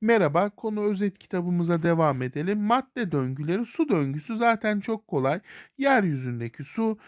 Merhaba, konu özet kitabımıza devam edelim. Madde döngüleri, su döngüsü zaten çok kolay. Yeryüzündeki su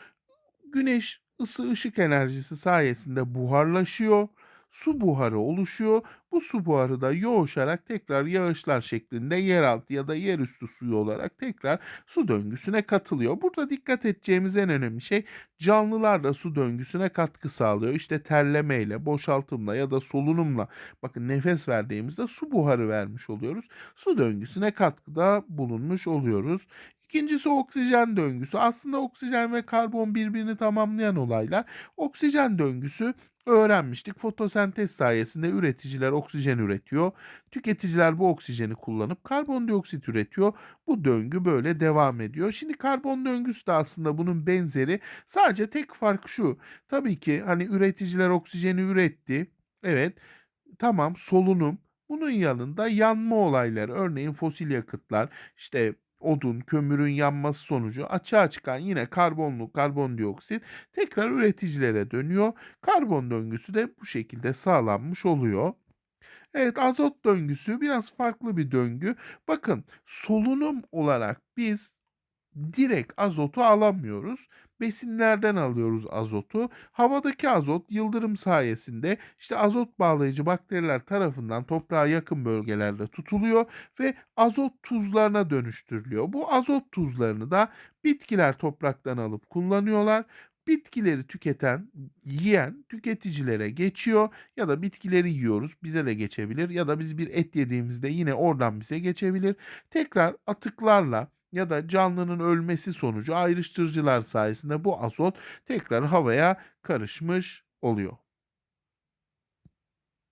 güneş ısı ışık enerjisi sayesinde buharlaşıyor. Su buharı oluşuyor. Bu su buharı da yoğuşarak tekrar yağışlar şeklinde yeraltı ya da yerüstü suyu olarak tekrar su döngüsüne katılıyor. Burada dikkat edeceğimiz en önemli şey canlılar da su döngüsüne katkı sağlıyor. İşte terlemeyle, boşaltımla ya da solunumla bakın nefes verdiğimizde su buharı vermiş oluyoruz. Su döngüsüne katkıda bulunmuş oluyoruz. İkincisi oksijen döngüsü. Aslında oksijen ve karbon birbirini tamamlayan olaylar. Oksijen döngüsü öğrenmiştik. Fotosentez sayesinde üreticiler oksijen üretiyor. Tüketiciler bu oksijeni kullanıp karbondioksit üretiyor. Bu döngü böyle devam ediyor. Şimdi karbon döngüsü de aslında bunun benzeri. Sadece tek fark şu. Tabii ki hani üreticiler oksijeni üretti. Evet. Tamam solunum. Bunun yanında yanma olayları. Örneğin fosil yakıtlar, işte odun, kömürün yanması sonucu açığa çıkan yine karbonlu karbondioksit tekrar üreticilere dönüyor. Karbon döngüsü de bu şekilde sağlanmış oluyor. Evet azot döngüsü biraz farklı bir döngü. Bakın solunum olarak biz direkt azotu alamıyoruz. Besinlerden alıyoruz azotu. Havadaki azot yıldırım sayesinde işte azot bağlayıcı bakteriler tarafından toprağa yakın bölgelerde tutuluyor ve azot tuzlarına dönüştürülüyor. Bu azot tuzlarını da bitkiler topraktan alıp kullanıyorlar. Bitkileri tüketen, yiyen tüketicilere geçiyor ya da bitkileri yiyoruz bize de geçebilir ya da biz bir et yediğimizde yine oradan bize geçebilir. Tekrar atıklarla ya da canlının ölmesi sonucu ayrıştırıcılar sayesinde bu azot tekrar havaya karışmış oluyor.